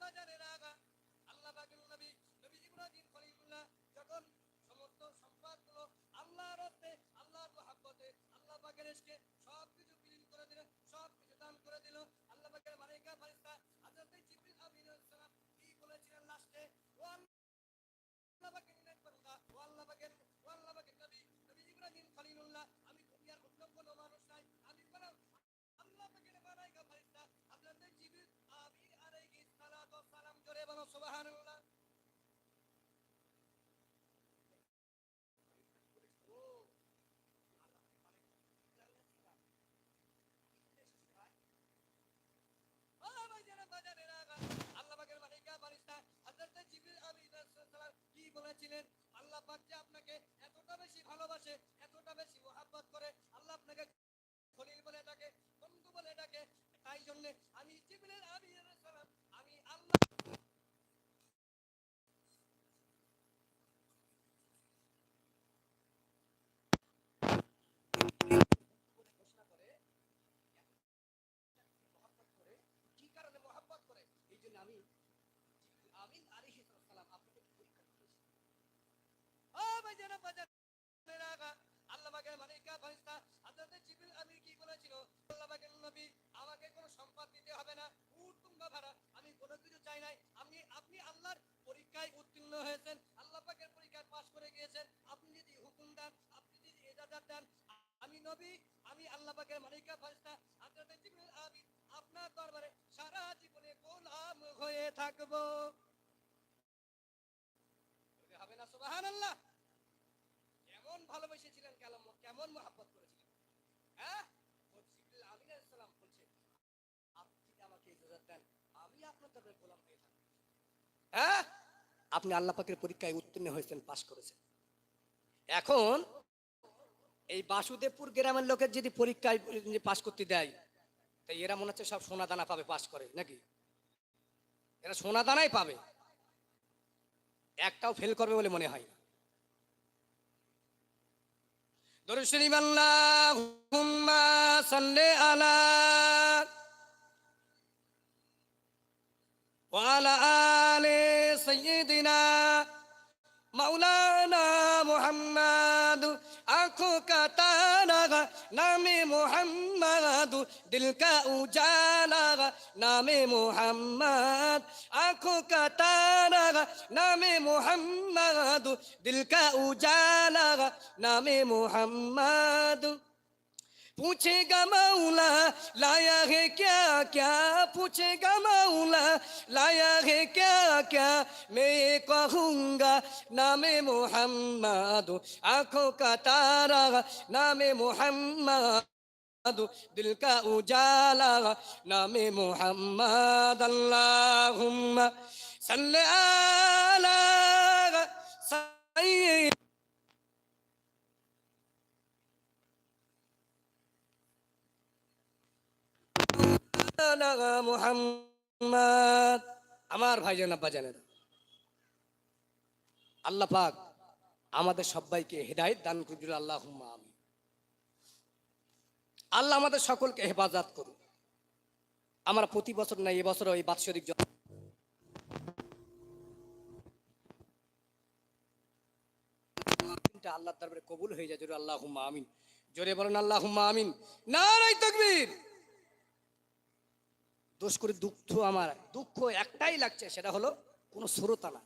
আল্লাহ বাকিল নবী নবী ইব্রাহিম খলিফুল্লাহ যখন সমস্ত সম্পাদগুলো আল্লাহর অর্থে আল্লাহর মহাব্বতে, আল্লাহ বাকের পরীক্ষায় পাশ করে গিয়েছেন। আপনি যদি হুকুম দেন, আপনি যদি এজাজাত দেন, আমি নবী, আমি আল্লাহ পাকের মালিকা ফারিস্তা হযরত আপনার দরবারে সারা জীবনে গোলাম হয়ে থাকব। হ্যাঁ? আপনি আল্লাহ পাকের পরীক্ষায় উত্তীর্ণ হয়েছেন, পাশ করেছেন। এখন এই বাসুদেবপুর গ্রামের লোকের যদি পরীক্ষায় পাশ করতে দেয়, তাই এরা মনে হচ্ছে সব সোনা দানা পাবে, পাশ করে, নাকি? এরা সোনা দানাই পাবে। একটাও ফেল করবে বলে মনে হয় দর্শনী আল্লাহ আলা وعلى آل سيدنا مولانا محمد آنکھوں کا تانا نام محمد دل کا اجالا نام محمد آنکھوں کا تانا نام محمد دل کا اجالا نام محمد पूछेगा मौला लाया है क्या क्या पूछेगा मौला लाया है क्या क्या मैं ये कहूँगा नाम मोहम्मद आंखों का तारा नाम मोहम्मद दिल का उजाला नाम मोहम्मद अल्लाहुम्मा सल्ले अला আমার ভাইজান, আব্বা জানেন আল্লাহ পাক আমাদের সবাইকে হেদায়েত দান করুন আল্লাহ আমি আল্লাহ আমাদের সকলকে হেফাজত করুন আমরা প্রতি বছর না এবছর ওই বাৎসরিক আল্লাহর দরবারে কবুল হয়ে যায়, জোরে আল্লাহ আমিন। জোরে বলেন আল্লাহ আমিন। নারাই তকবীর। দোষ করে দুঃখ আমার, দুঃখ একটাই লাগছে, সেটা হলো কোনো শ্রোতা না।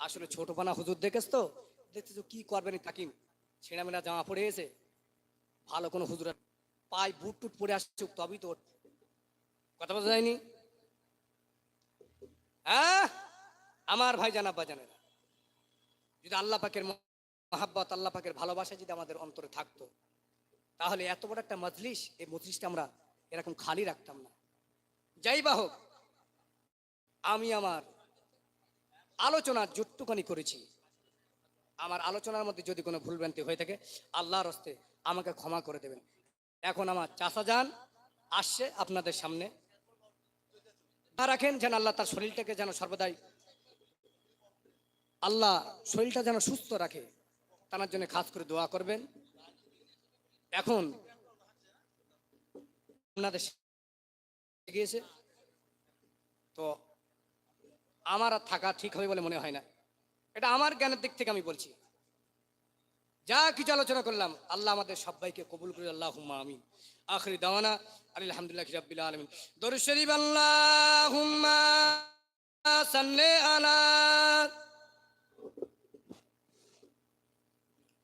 আসলে ছোটপানা হুজুর দেখেছ তো? দেখতেছো কি করবেন ছেঁড়া মেলা জামা পড়ে এসে ভালো কোনো হুজুর পায়ে বুট টুট পরে আসছে, তবেই তো কথা বোঝা যায়নি। হ্যাঁ? আমার ভাই জানা বা জানে না যদি আল্লাহ পাকের মহাব্বত, আল্লাহ পাকের ভালোবাসা যদি আমাদের অন্তরে থাকতো, তাহলে এত বড় একটা মজলিস, এই মজলিসটা আমরা এরকম খালি রাখতাম না। যাই বা হোক, আমি আমার আলোচনা যুক্তখানি করেছি। আমার আলোচনার মধ্যে যদি কোনো ভুলভ্রান্তি হয়ে থাকে, আল্লাহর হস্তে আমাকে ক্ষমা করে দেবেন। এখন আমার চাষা যান, আসছে আপনাদের সামনে। রাখেন যেন আল্লাহ তার শরীরটাকে যেন সর্বদাই, আল্লাহ শরীরটা যেন সুস্থ রাখে, তার জন্য খাস করে দোয়া করবেন। এখন আপনাদের গিয়েছে। তো আমার আর থাকা ঠিক হবে বলে মনে হয় না। এটা আমার জ্ঞানের দিক থেকে আমি বলছি। যা কিছু আলোচনা করলাম, আল্লাহ আমাদের সবাইকে কবুল করে আল্লাহ আমিন। আখরি দাওয়ানা আলহামদুলিল্লাহ রাব্বিল আলামিন। দরুদ শরীফ, আল্লাহুম্মা সাল্লি আলা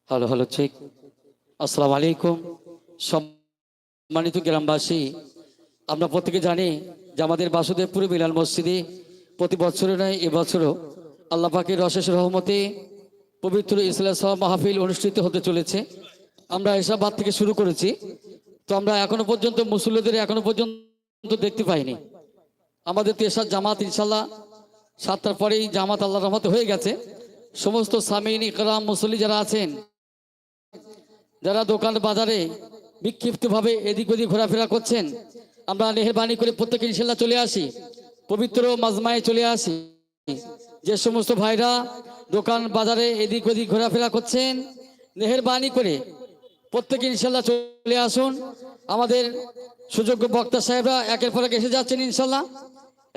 হ্যালো হ্যালো, ঠিক। আসসালামু আলাইকুম। সম্মানিত গ্রামবাসী, আমরা প্রত্যেকে জানি যে আমাদের বাসুদেবপুর বিলাল মসজিদে প্রতি বছরের নয় এবছরও আল্লাহ পাকের অশেষ রহমতে পবিত্র ইসলাম সহ মাহফিল অনুষ্ঠিত হতে চলেছে। আমরা এসাবাদ থেকে শুরু করেছি। তো আমরা এখনও পর্যন্ত মুসল্লিদের এখনও পর্যন্ত দেখতে পাইনি। আমাদের তো জামাত ইনশাল্লাহ সাতটার পরেই জামাত আল্লাহ রহমতে হয়ে গেছে। সমস্ত সামিন, ইকরাম, মুসল্লি যারা আছেন, যারা দোকান বাজারে বিক্ষিপ্তভাবে এদিক ওদিক ঘোরাফেরা করছেন। আমরা মেহরবানি করে প্রত্যেকে ইনশাল্লাহ চলে আসি। পবিত্র মাজমায় চলে আসি। যে সমস্ত ভাইরা দোকান বাজারে এদিক ওদিক ঘোরাফেরা করছেন, মেহরবানি করে প্রত্যেকে ইনশাল্লাহ চলে আসুন। আমাদের সুযোগ্য বক্তা সাহেবরা একের পর এক এসে যাচ্ছেন ইনশাল্লাহ।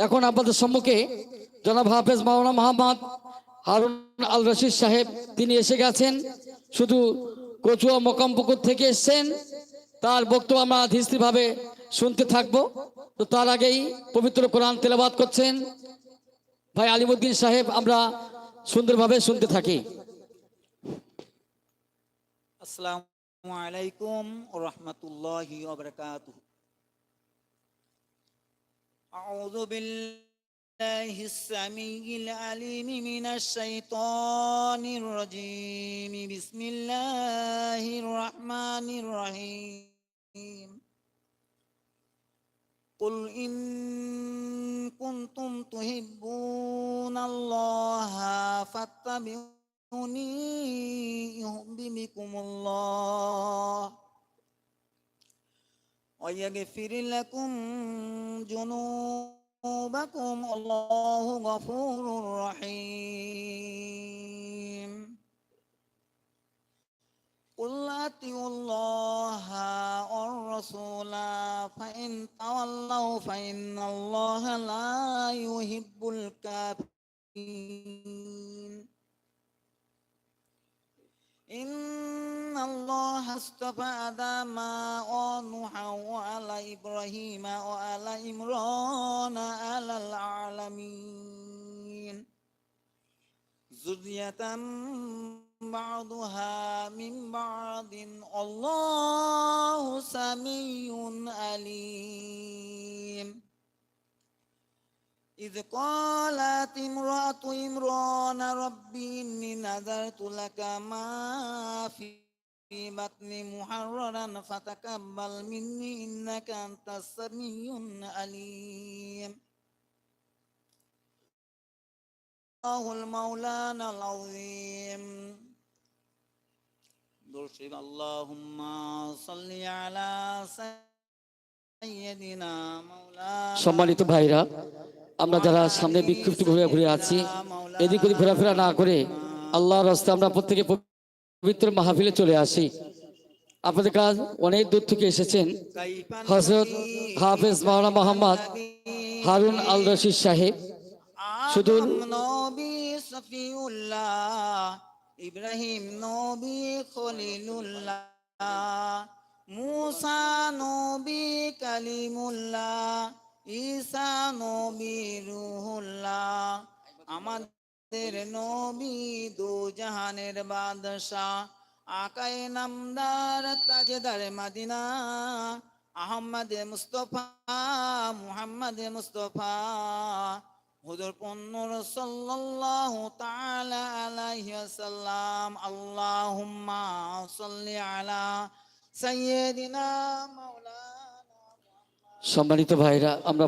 এখন আপনাদের সম্মুখে জনাব হাফেজ মাওলানা মোহাম্মদ হারুন আল রশিদ সাহেব, তিনি এসে গেছেন। শুধু কচুয়া মোকামপুকুর থেকে এসছেন। তার বক্তব্য আমরা ধীরস্থিরভাবে শুনতে থাকবো তো তার আগেই পবিত্র কোরআন তেলাবাদ করছেন ভাই আলিমুদ্দিন সাহেব আমরা সুন্দরভাবে শুনতে থাকি আসসালামু আলাইকুম ও রহমতুল্লাহি ওবরাকাতুহু أعوذ بالله السميع العليم من الشيطان الرجيم بسم الله الرحمن الرحيم قل إن كنتم تحبون الله فاتبعوني يحببكم الله ويغفر لكم جنوبكم الله غفور رحيم قل أطيعوا الله والرسول فإن تولوا فإن الله لا يحب الكافرين. إن الله اصطفى آدم ونوحا وعلى إبراهيم وعلى عمران على العالمين. ذرية بعضها من بعض. الله سميع عليم. إذ قالت امرأة عمران ربي إني نذرت لك ما في بطني محررا فتقبل مني إنك أنت السميع العليم. الله المولانا العظيم. درشد اللهم صل على سيدنا مولانا সম্মানিত ভাইরা আমরা যারা সামনে বিক্ষিপ্ত ঘুরে ঘুরে আছি এদিক ওদিক ঘোরাফেরা না করে আল্লাহর রাস্তায় আমরা প্রত্যেকে পবিত্র মাহফিলে চলে আসি আপনাদের কাজ অনেক দূর থেকে এসেছেন হজরত হাফেজ মাওলানা মোহাম্মদ হারুন আল রশিদ সাহেব শুধু- আদম নবী সফিউল্লাহ ইব্রাহিম নবী খলিলুল্লাহ, মুসা নবী কালিমুল্লাহ, ঈসা নবী রুহুল্লাহ। আমাদের নবী দু জাহানের বাদশাহ, আকায় নামদার তাজদার মাদিনা আহমদ মুস্তফা, মুহাম্মদ মুস্তফা। হুজুর পন্নর সাল্লাল্লাহু তাআলা আলাইহি সাল্লাম আল্লাহুম্মা সাল্লি আলা সাইয়্যিদিনা মাওলানা সম্মানিত ভাইরা আমরা